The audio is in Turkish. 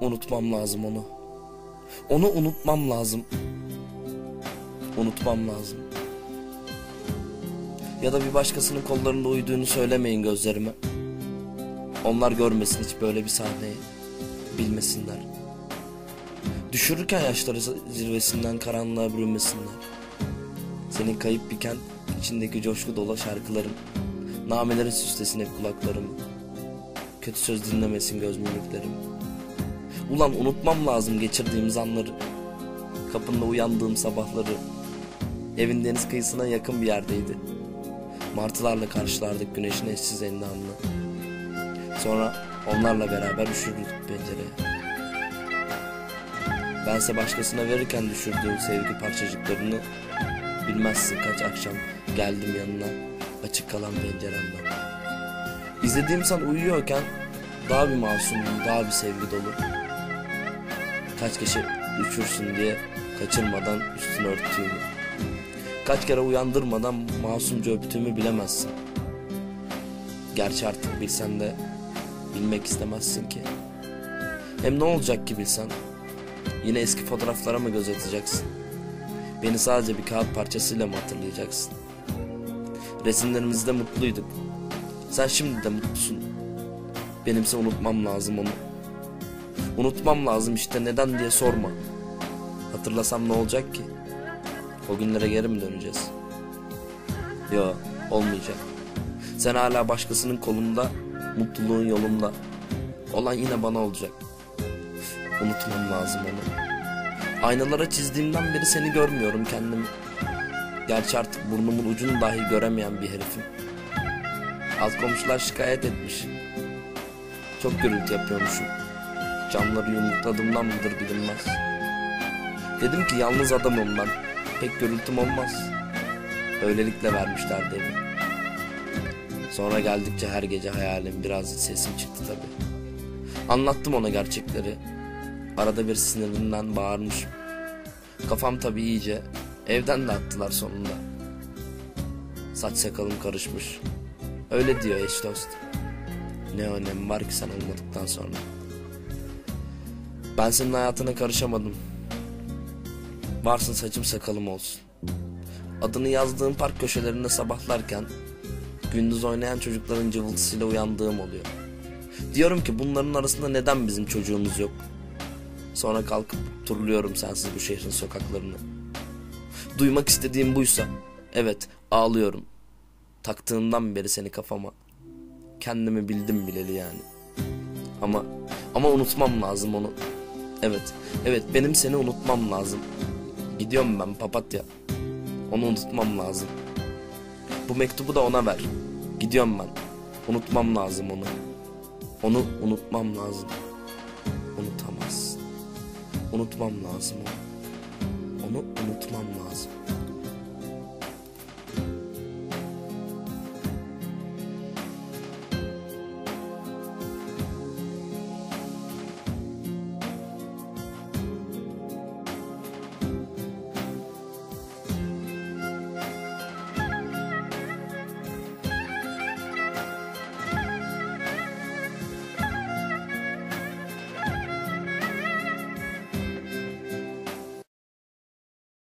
Unutmam lazım onu. Onu unutmam lazım. Unutmam lazım. Ya da bir başkasının kollarında uyuduğunu söylemeyin gözlerime. Onlar görmesin hiç böyle bir sahneyi. Bilmesinler. Düşürürken yaşları zirvesinden karanlığa bürünmesinler. Senin kayıp bir kent içindeki coşku dolu şarkılarım. Namelerin süslesin hep kulaklarım. Kötü söz dinlemesin göz mimiklerim. Ulan unutmam lazım geçirdiğimiz anları. Kapında uyandığım sabahları. Evin deniz kıyısına yakın bir yerdeydi. Martılarla karşılardık güneşin eşsiz endamını. Sonra onlarla beraber üşürdük pencereye. Bense başkasına verirken düşürdüğüm sevgi parçacıklarını bilmezsin kaç akşam geldim yanına açık kalan penceremden. İzlediğim sen uyuyorken daha bir masumdum, daha bir sevgi dolu. Kaç kişi uçursun diye kaçırmadan üstünü örttüğümü. Kaç kere uyandırmadan masumca öptüğümü bilemezsin. Gerçi artık bilsen de bilmek istemezsin ki. Hem ne olacak ki bilsen? Yine eski fotoğraflara mı göz atacaksın? Beni sadece bir kağıt parçasıyla mı hatırlayacaksın? Resimlerimizde mutluyduk. Sen şimdi de mutlusun. Benimse unutmam lazım onu. Unutmam lazım işte neden diye sorma. Hatırlasam ne olacak ki? O günlere geri mi döneceğiz? Yo olmayacak. Sen hala başkasının kolunda, mutluluğun yolunda. Olan yine bana olacak. Unutmam lazım onu. Aynalara çizdiğimden beri seni görmüyorum kendimi. Gerçi artık burnumun ucunu dahi göremeyen bir herifim. Alt komşular şikayet etmiş. Çok gürültü yapıyormuşum. Camları yumrukladığımdan mıdır bilinmez. Dedim ki yalnız adamım ben. Pek gürültüm olmaz. Öylelikle vermişlerdi evi. Sonra geldikçe her gece hayalim biraz sesim çıktı tabi. Anlattım ona gerçekleri. Arada bir sinirinden bağırmışım. Kafam tabi iyice. Evden de attılar sonunda. Saç sakalım karışmış. Öyle diyor eş dost. Ne önemi var ki sen olmadıktan sonra. Ben senin hayatına karışamadım. Varsın saçım sakalım olsun. Adını yazdığım park köşelerinde sabahlarken gündüz oynayan çocukların cıvıltısıyla uyandığım oluyor. Diyorum ki bunların arasında neden bizim çocuğumuz yok? Sonra kalkıp turluyorum sensiz bu şehrin sokaklarını. Duymak istediğim buysa, evet ağlıyorum. Taktığından beri seni kafama. Kendimi bildim bileli yani. Ama ama unutmam lazım onu. Evet, evet benim seni unutmam lazım. Gidiyorum ben papatya. Onu unutmam lazım. Bu mektubu da ona ver. Gidiyorum ben. Unutmam lazım onu. Onu unutmam lazım. Unutamazsın. Unutmam lazım onu. Onu unutmam lazım.